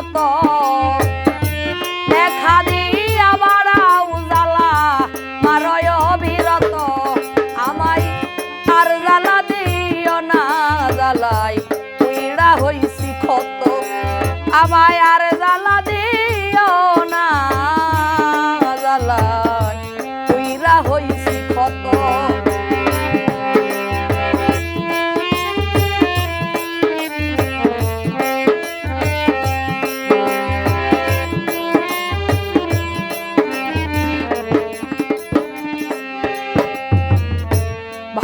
কত দেখা দিয়া বাড়া উজালা, মারয় আর জ্বালা দিও না, জ্বালাই উইড়া হইছি ক্ষত। আমায় আর জ্বালা দিও না, জ্বালাই উইড়া হইছি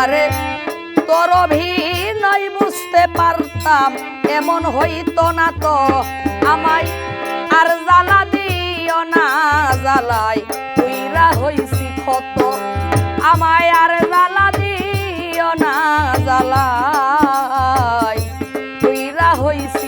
আরে, তোর অভিনয় বুঝতে পারতাম, এমন হইতো না তো। আমায় আর জ্বালা দিও না জ্বালাই তুইরা হইছি ক্ষত। আমায় আর জ্বালা দিও না জ্বালাই তুইরা হইছি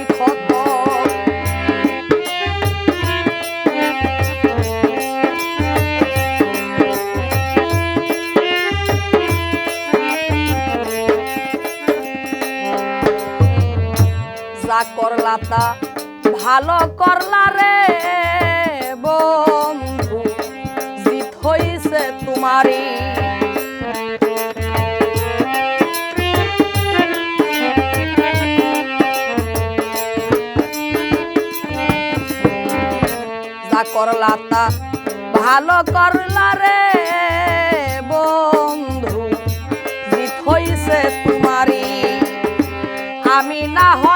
যা করলা তা, ভালো করলা রে বন্ধু, জিত হইছে তোমারই। যা করলা তা, ভালো করলা রে বন্ধু, জিত হইছে তোমারই। আমি না হয়